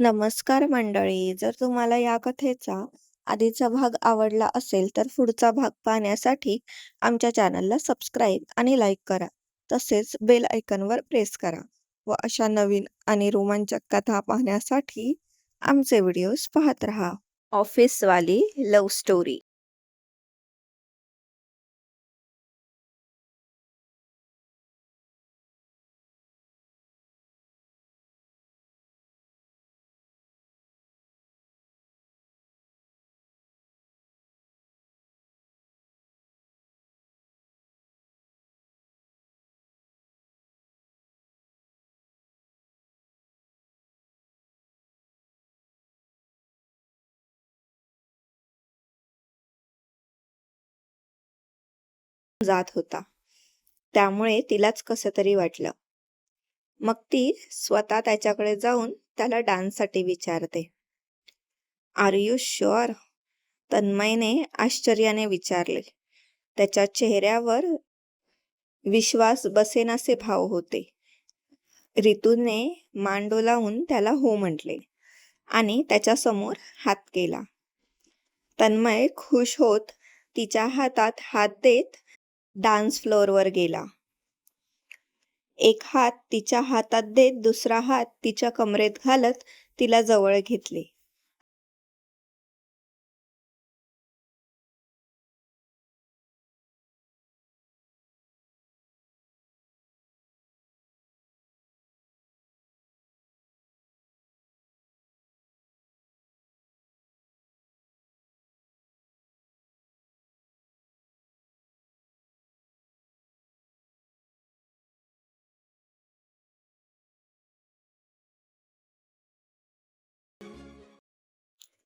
नमस्कार मंडळी. जर तुम्हाला या कथेचा आधीचा भाग आवडला असेल तर पुढचा भाग पाहण्यासाठी आमच्या चॅनलला सबस्क्राईब आणि लाईक करा. तसेच बेल आयकॉनवर प्रेस करा व अशा नवीन आणि रोमांचक कथा पाहण्यासाठी आमचे व्हिडिओज पाहत राहा. ऑफिसवाली लव्ह स्टोरी जात होता. त्यामुळे तिलाच कसं तरी वाटलं. मग ती स्वतः त्याच्याकडे जाऊन त्याला डान्ससाठी विचारते. Are you sure? तन्मयने आश्चर्याने विचारले. त्याच्या चेहऱ्यावर विश्वास बसेनासे भाव होते. रितूने मान डोलावून त्याला हो म्हटले आणि त्याच्यासमोर हात केला. तन्मय खुश होत तिच्या हातात हात देत डान्स फ्लोअरवर गेला. एक हात तिच्या हातात देत दुसरा हात तिच्या कमरेत घालत तिला जवळ घेतले.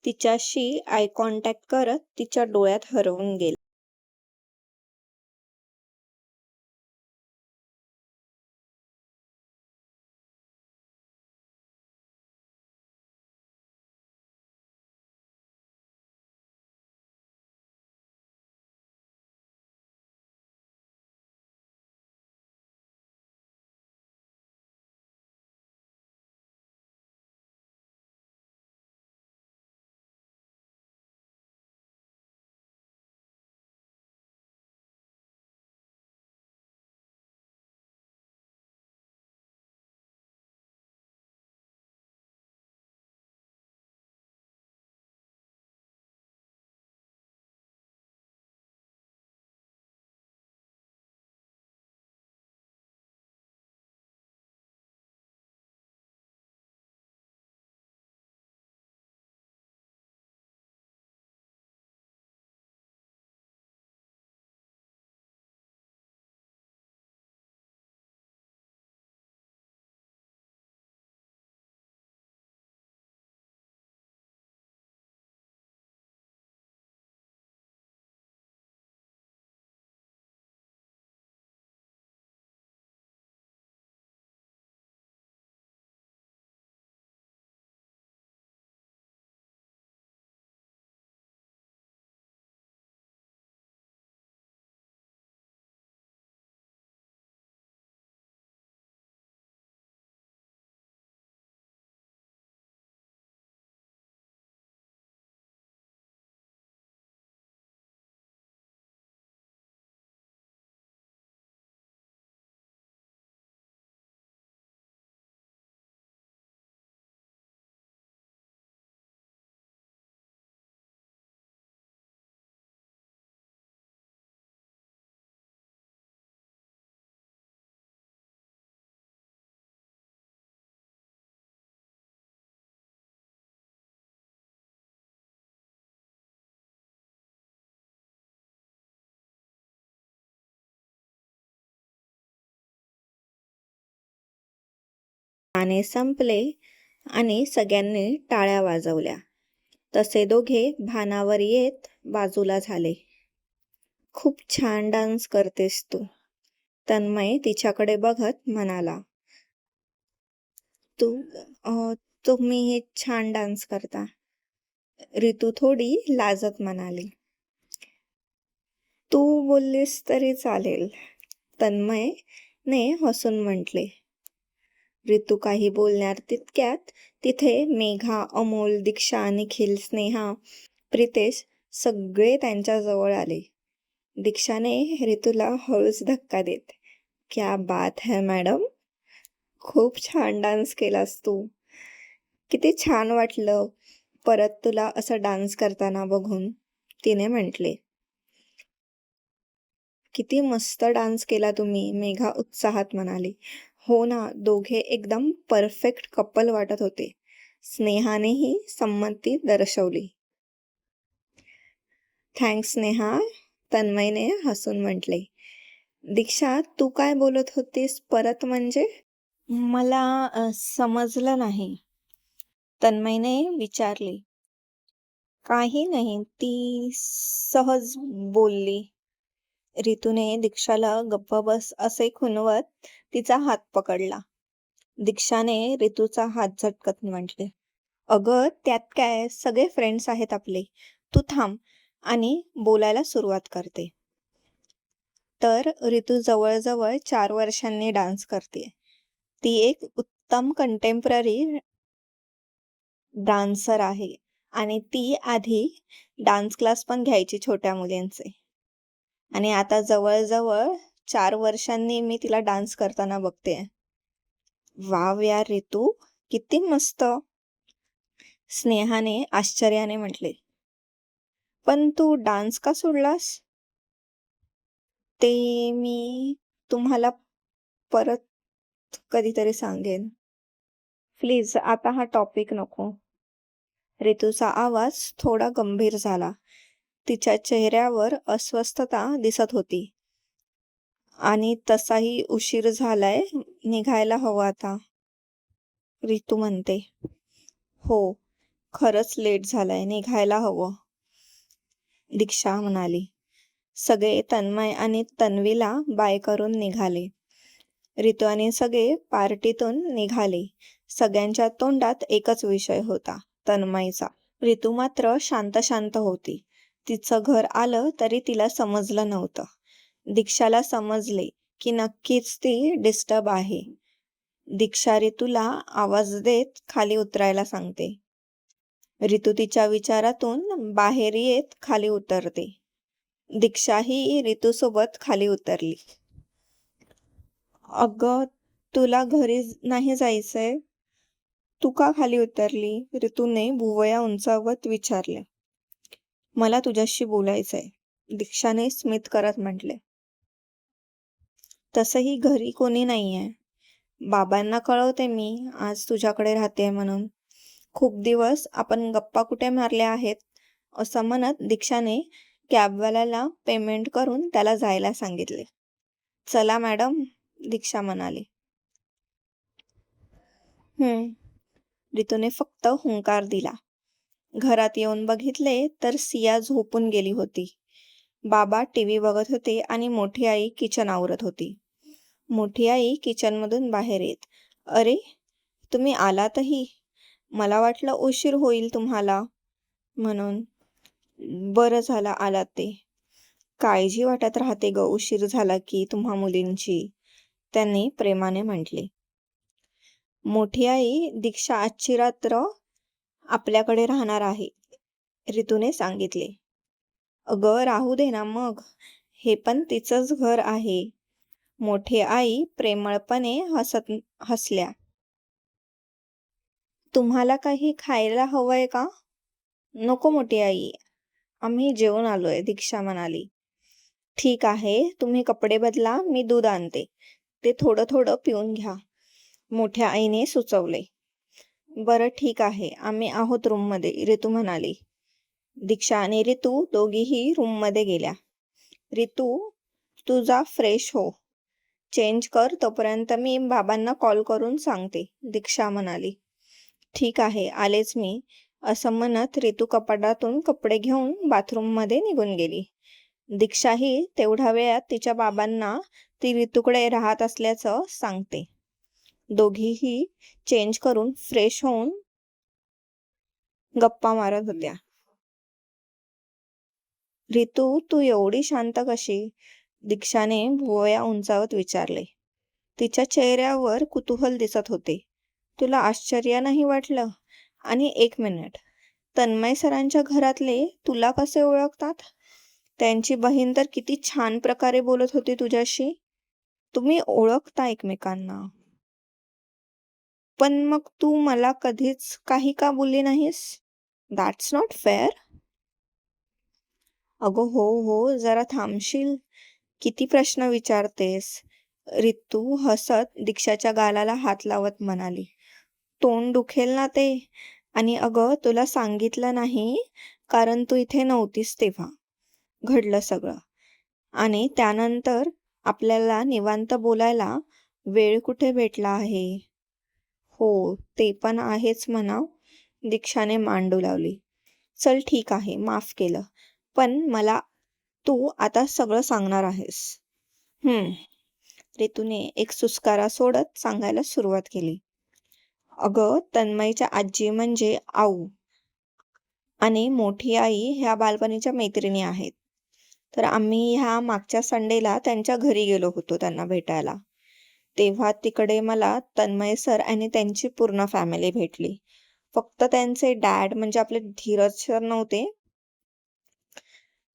तिच्याशी आय कॉन्टॅक्ट करत तिच्या डोळ्यात हरवून गेला. गाणे संपले आणि सगळ्यांनी टाळ्या वाजवल्या. तसे दोघे भानावर येत बाजूला झाले. खूप छान डान्स करतेस तू. तन्मय तिच्याकडे बघत म्हणाला. तू तुम्ही हे छान डान्स करता. रितू थोडी लाजत म्हणाली. तू बोललीस तरी चालेल. तन्मयने हसून म्हटले. ऋतू काही बोलणार तितक्यात तिथे मेघा अमोल दीक्षा निखिल स्नेहा प्रितेश सगळे त्यांच्या जवळ आले. दीक्षाने ऋतूला हळूच धक्का देत क्या बात है मॅडम. खूप छान डान्स केलास तू. किती छान वाटलं. परत तुला असं डान्स करताना बघून तिने म्हटले. किती मस्त डान्स केला तुम्ही मेघा उत्साहात म्हणाली. हो ना दोघे एकदम परफेक्ट कपल वाटत होते. स्नेहानेही संमती दर्शवली. थँक्स स्नेहा तन्मयने हसून म्हटले. दीक्षा तू काय बोलत होतीस परत म्हणजे? मला समजलं नाही. तन्मयने विचारली. काही नाही ती सहज बोलली. रितूने दीक्षाला गप्प बस असे खुनवत तिचा हात पकडला. दीक्षाने रितूचा हात झटकत म्हटले अगं त्यात काय? सगळे फ्रेंड्स आहेत आपले. तू थांब आणि बोलायला सुरुवात करते. तर ऋतू जवळजवळ चार वर्षांनी डान्स करते. ती एक उत्तम कंटेम्पररी डान्सर आहे आणि ती आधी डान्स क्लास पण घ्यायची छोट्या मुलींचे. आणि आता जवळजवळ चार वर्षांनी मी तिला डान्स करताना बघते. वाव या ऋतू किती मस्त. स्नेहाने आश्चर्याने म्हटले. पण तू डान्स का सोडलास? ते मी तुम्हाला परत कधीतरी सांगेन. प्लीज आता हा टॉपिक नको. ऋतूचा आवाज थोडा गंभीर झाला. तिच्या चेहऱ्यावर अस्वस्थता दिसत होती. आणि तसाही उशीर झालाय निघायला हवा आता. रितू म्हणते. हो खरंच लेट झालाय निघायला हवं. दीक्षा म्हणाली. सगळे तन्मय आणि तन्वीला बाय करून निघाले. रितू आणि सगळे पार्टीतून निघाले. सगळ्यांच्या तोंडात एकच विषय होता तन्मयचा. ऋतू मात्र शांत शांत होती. तिचं घर आलं तरी तिला समजलं नव्हतं. दीक्षाला समजले की नक्कीच ती डिस्टर्ब आहे. दीक्षा ऋतूला आवाज देत खाली उतरायला सांगते. ऋतू तिच्या विचारातून बाहेर येत खाली उतरते. दीक्षा ही ऋतूसोबत खाली उतरली. अगं तुला घरी नाही जायचंय? तू का खाली उतरली? ऋतूने भुवया उंचावत विचारले. मला तुझ्याशी बोलायचंय. दीक्षाने स्मित करत म्हटले. तसंही घरी कोणी नाहीये. बाबांना कळवते मी आज तुझ्याकडे राहते म्हणून. खूप दिवस आपण गप्पा कुठे मारल्या आहेत असं म्हणत दीक्षाने कॅबवाल्याला पेमेंट करून त्याला जायला सांगितले. चला मॅडम दीक्षा म्हणाली. हम्म. रितूने फक्त हुंकार दिला. घरात येऊन बघितले तर सिया झोपून गेली होती. बाबा टी व्ही बघत होते आणि मोठी आई किचन आवरत होती. मोठी आई किचनमधून बाहेर येत. अरे तुम्ही आलातही? मला वाटलं उशीर होईल तुम्हाला. म्हणून बरं झालं आलात ते. काळजी वाटत राहते ग उशीर झाला की तुम्हा मुलींची त्यांनी प्रेमाने म्हटले. मोठी आई दीक्षा आजची रात्र आपल्याकडे राहणार आहे ऋतूने सांगितले. अगं राहू दे ना मग. हे पण तिचंच घर आहे. मोठी आई प्रेमळपणे हसत हसल्या. तुम्हाला काही खायला हवंय का? नको मोठी आई. आम्ही जेवून आलोय दीक्षा म्हणाली. ठीक आहे तुम्ही कपडे बदला मी दूध आणते. ते थोडं थोडं पिऊन घ्या. मोठ्या आईने सुचवले. बरं ठीक आहे. आम्ही आहोत रूममध्ये ऋतू म्हणाली. दीक्षा आणि ऋतू दोघीही रूममध्ये गेल्या. ऋतू तुझा फ्रेश हो. चेंज कर तोपर्यंत मी बाबांना कॉल करून सांगते दीक्षा म्हणाली. ठीक आहे आलेच मी. असं म्हणत ऋतू कपाटातून कपडे घेऊन बाथरूममध्ये निघून गेली. दीक्षाही तेवढ्या वेळात तिच्या बाबांना ती ऋतूकडे राहत असल्याचं सांगते. दोघीही चेंज करून फ्रेश होऊन गप्पा मारत होत्या. रितू तू एवढी शांत कशी? दीक्षाने भुवया उंचावत विचारले. तिच्या चेहऱ्यावर कुतूहल दिसत होते. तुला आश्चर्य नाही वाटलं? आणि एक मिनिट तन्मय सरांच्या घरातले तुला कसे ओळखतात? त्यांची बहीण तर किती छान प्रकारे बोलत होती तुझ्याशी. तुम्ही ओळखता एकमेकांना. पण मग तू मला कधीच काही का बोलली नाहीस? दॅट्स नॉट फेअर अगं हो हो जरा थांबशील. किती प्रश्न विचारतेस? रितू हसत दीक्षाच्या गालाला हात लावत म्हणाली. तोंड दुखेल ना ते? आणि अगं तुला सांगितलं नाही कारण तू इथे नव्हतीस तेव्हा. घडलं सगळं. आणि त्यानंतर आपल्याला निवांत बोलायला वेळ कुठे भेटला आहे? हो ते पण आहेच म्हणा दीक्षाने मांडू लावली. चल ठीक आहे माफ केलं. पण मला तू आता सगळं सांगणार आहेस. हम्म. रितूने एक सुस्कारा सोडत सांगायला सुरुवात केली. अगं तन्मयच्या आजी म्हणजे आऊ. आणि मोठी आई ह्या बालपणीच्या मैत्रिणी आहेत. तर आम्ही ह्या मागच्या संडेला त्यांच्या घरी गेलो होतो त्यांना भेटायला. तेव्हा तिकडे मला तन्मय सर आणि त्यांची पूर्ण फॅमिली भेटली. फक्त त्यांचे डॅड म्हणजे आपले धीरज सर नव्हते.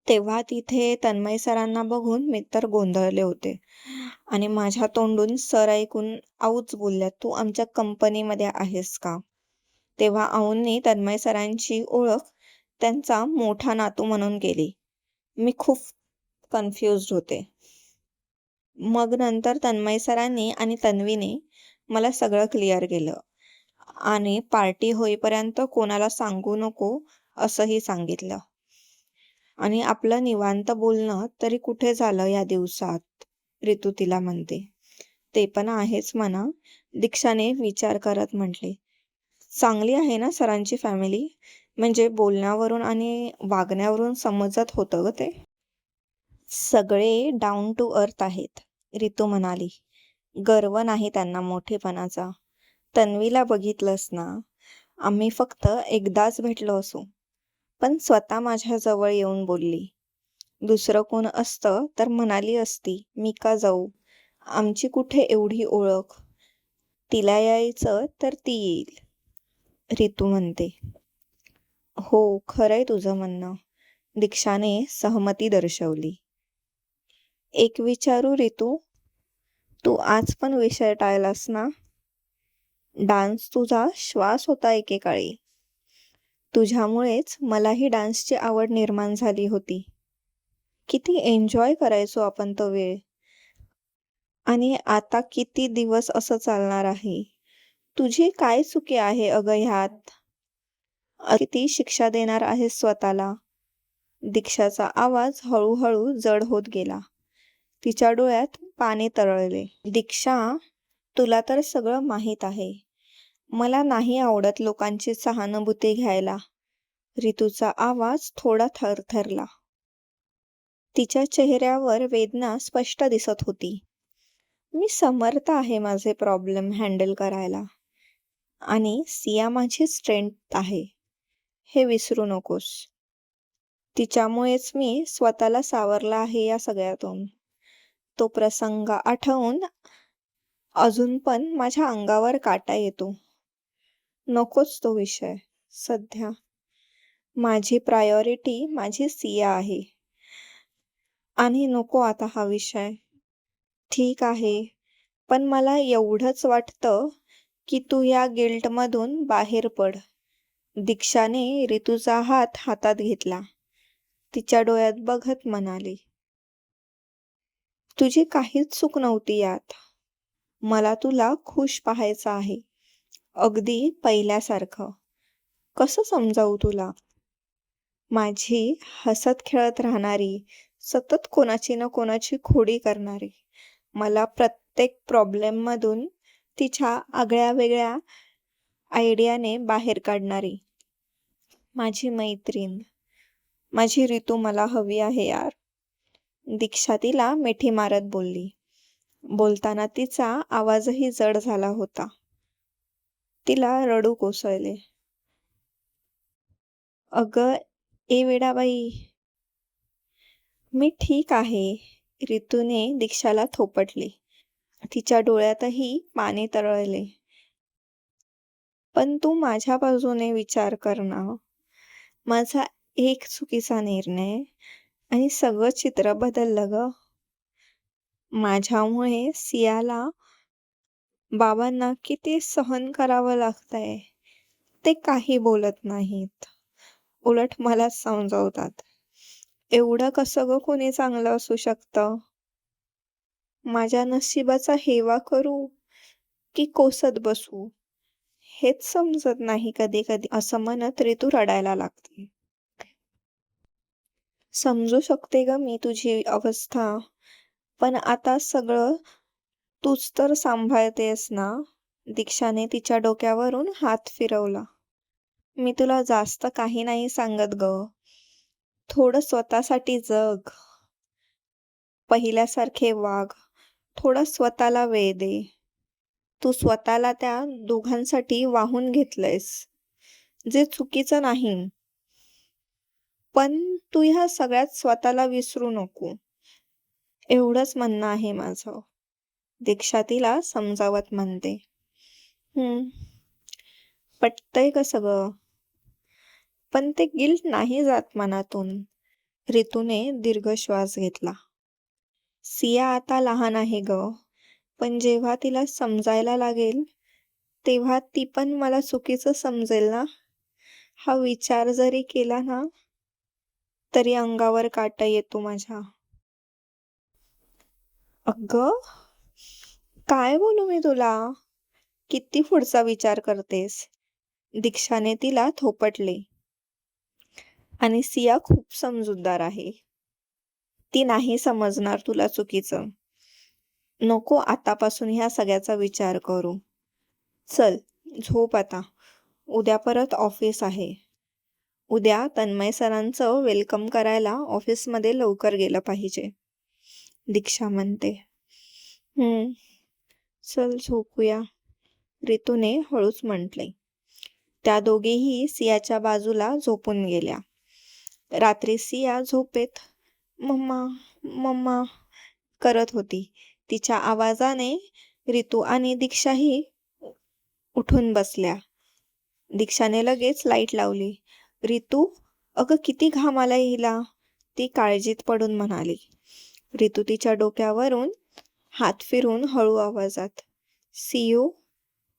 तेव्हा तिथे तन्मय सरांना बघून मी तर गोंधळले होते. आणि माझ्या तोंडून सर ऐकून आऊच बोलल्या तू आमच्या कंपनीमध्ये आहेस का? तेव्हा आऊंनी तन्मय सरांची ओळख त्यांचा मोठा नातू म्हणून केली. मी खूप कन्फ्युज होते. मग नंतर तन्मय सरांनी आणि तन्वीने मला सगळं क्लिअर केलं. आणि पार्टी होईपर्यंत कोणाला सांगू नको असंही सांगितलं. आणि आपलं निवांत बोलणं तरी कुठे झालं या दिवसात? ऋतू तिला म्हणते. ते पण आहेच म्हणा दीक्षाने विचार करत म्हटले. चांगली आहे ना सरांची फॅमिली म्हणजे बोलण्यावरून आणि वागण्यावरून समजत होतं ग ते. सगळे डाऊन टू अर्थ आहेत. रितू म्हणाली गर्व नाही त्यांना मोठेपणाचा. तन्वीला बघितलंस ना? आम्ही फक्त एकदाच भेटलो असू. पण स्वतः माझ्याजवळ येऊन बोलली दुसरं कोण असतं तर म्हणाली असती मी का जाऊ? आमची कुठे एवढी ओळख? तिला यायचं तर ती येईल. रितू म्हणते हो खरंय तुझं म्हणणं. दीक्षाने सहमती दर्शवली. एक विचारू रितू तू आज पण विषय टाळलास ना? डान्स तुझा श्वास होता एकेकाळी. तुझ्यामुळेच मलाही डान्सची आवड निर्माण झाली होती. किती एन्जॉय करायचो आपण तो वेळ. आणि आता किती दिवस असं चालणार आहे? तुझी काय चुकी आहे अगं ह्यात? किती शिक्षा देणार आहे स्वतःला. दीक्षाचा आवाज हळूहळू जड होत गेला. तिच्या डोळ्यात पाणी तरळले. दीक्षा तुला तर सगळं माहीत आहे. मला नाही आवडत लोकांची सहानुभूती घ्यायला. ऋतूचा आवाज थोडा थरथरला. तिच्या चेहऱ्यावर वेदना स्पष्ट दिसत होती. मी समर्थ आहे माझे प्रॉब्लेम हँडल करायला. आणि सिया माझी स्ट्रेंथ आहे. हे विसरू नकोस. तिच्यामुळेच मी स्वतःला सावरला आहे या सगळ्यातून. तो प्रसंग आठवून अजून पण माझ्या अंगावर काटा येतो. नकोच तो विषय. सध्या माझी प्रायोरिटी माझी सिया आहे. आणि नको आता हा विषय. ठीक आहे. पण मला एवढंच वाटतं की तू या गिल्टमधून बाहेर पड. दीक्षाने ऋतूचा हात हातात घेतला. तिच्या डोळ्यात बघत म्हणाली तुझी काहीच चूक नव्हती यात. मला तुला खुश पाहायचं आहे. अगदी पहिल्यासारखं. कसं समजावू तुला? माझी हसत खेळत राहणारी सतत कोणाची ना कोणाची खोडी करणारी मला प्रत्येक प्रॉब्लेममधून तिच्या आगळ्या वेगळ्या आयडियाने बाहेर काढणारी. माझी मैत्रीण. माझी ऋतू मला हवी आहे यार. दीक्षा तिला मिठी मारत बोलली. बोलताना तिचा आवाजही जड झाला होता. तिला रडू कोसळले. अग ए वेडाबाई. मी ठीक आहे रितूने दीक्षाला थोपटली. तिच्या डोळ्यातही पाणी तरळले. पण तू माझ्या बाजूने विचार कर ना. माझा एक चुकीचा निर्णय आणि सगळं चित्र बदललं ग. माझ्यामुळे सियाला बाबांना किती सहन करावं लागतंय ते काही बोलत नाहीत. उलट मलाच समजवतात. एवढं कसं ग कोणी चांगलं असू शकतं? माझ्या नशिबाचा हेवा करू की कोसत बसू? हेच समजत नाही कधी कधी असं म्हणत ऋतू रडायला लागते. समजू शकते ग मी तुझी अवस्था. पण आता सगळं तूच तर सांभाळतेस ना? दीक्षाने तिच्या डोक्यावरून हात फिरवला. मी तुला जास्त काही नाही सांगत ग. थोडं स्वतःसाठी जग. पहिल्यासारखे वाघ. थोडं स्वतःला वेळ दे. तू स्वतःला त्या दोघांसाठी वाहून घेतलंयस. जे चुकीचं नाही पण तू ह्या सगळ्यात स्वतःला विसरू नको. एवढंच म्हणणं आहे माझं. दीक्षा तिला समजावत म्हणते. हम्म. पटतंय का सगळं? पण ते गिल्ट नाही जात मनातून. रितूने दीर्घ श्वास घेतला. सिया आता लहान आहे ग. पण जेव्हा तिला समजायला लागेल तेव्हा ती पण मला चुकीचं समजेल ना? हा विचार जरी केला ना तरी अंगावर काटा येतो माझ्या. अगं काय बोलू मी तुला? किती पुढचा विचार करतेस? दीक्षाने तिला थोपटले. आणि सिया खूप समजूतदार आहे. ती नाही समजणार तुला चुकीचं. नको आतापासून ह्या सगळ्याचा विचार करू. चल झोप आता. उद्या परत ऑफिस आहे. उद्या तन्मय सरांचं वेलकम करायला ऑफिसमध्ये लवकर गेलं पाहिजे. दीक्षा म्हणते. चल झोपूया. रितूने हळूच म्हटले. त्या दोघेही सियाच्या बाजूला झोपून गेल्या. रात्री सिया झोपेत मम्मा मम्मा करत होती. तिच्या आवाजाने रितू आणि दीक्षाही उठून बसल्या. दीक्षाने लगेच लाइट लावली. रितू अगं किती घाम आला हिला. ती काळजीत पडून म्हणाली. रितू तिच्या डोक्यावरून हात फिरून हळू आवाजात. सियू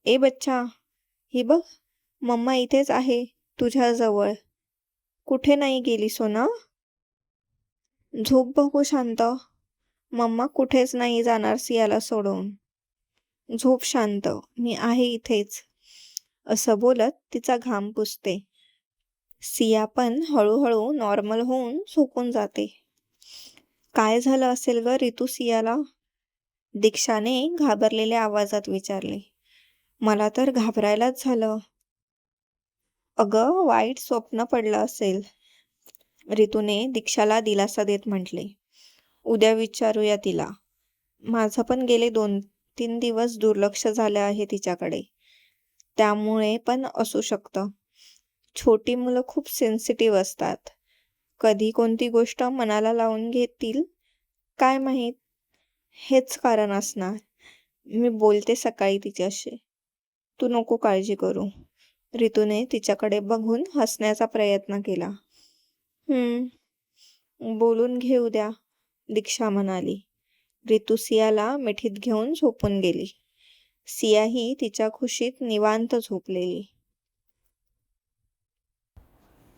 ए बच्चा ही बघ मम्मा इथेच आहे तुझ्याजवळ कुठे नाही गेली सोना? झोप बघू शांत. मम्मा कुठेच नाही जाणार सियाला सोडून. झोप शांत मी आहे इथेच. असं बोलत तिचा घाम पुसते. सिया पण हळूहळू नॉर्मल होऊन झोपून जाते. काय झालं असेल ग रितू सियाला? दीक्षाने घाबरलेल्या आवाजात विचारले. मला तर घाबरायलाच झालं. अगं वाईट स्वप्न पडलं असेल. रितूने दीक्षाला दिलासा देत म्हटले. उद्या विचारूया तिला. माझं पण गेले दोन तीन दिवस दुर्लक्ष झालं आहे तिच्याकडे. त्यामुळे पण असू शकतं. छोटी मुलं खूप सेन्सिटिव्ह असतात. कधी कोणती गोष्ट मनाला लावून घेतील? काय माहीत? हेच कारण असणार. मी बोलते सकाळी तिच्याशी. तू नको काळजी करू. रितूने तिच्याकडे बघून हसण्याचा प्रयत्न केला. बोलून घेऊ द्या दीक्षा म्हणाली. रितू सियाला मिठीत घेऊन झोपून गेली. सियाही तिच्या खुशीत निवांत झोपलेली.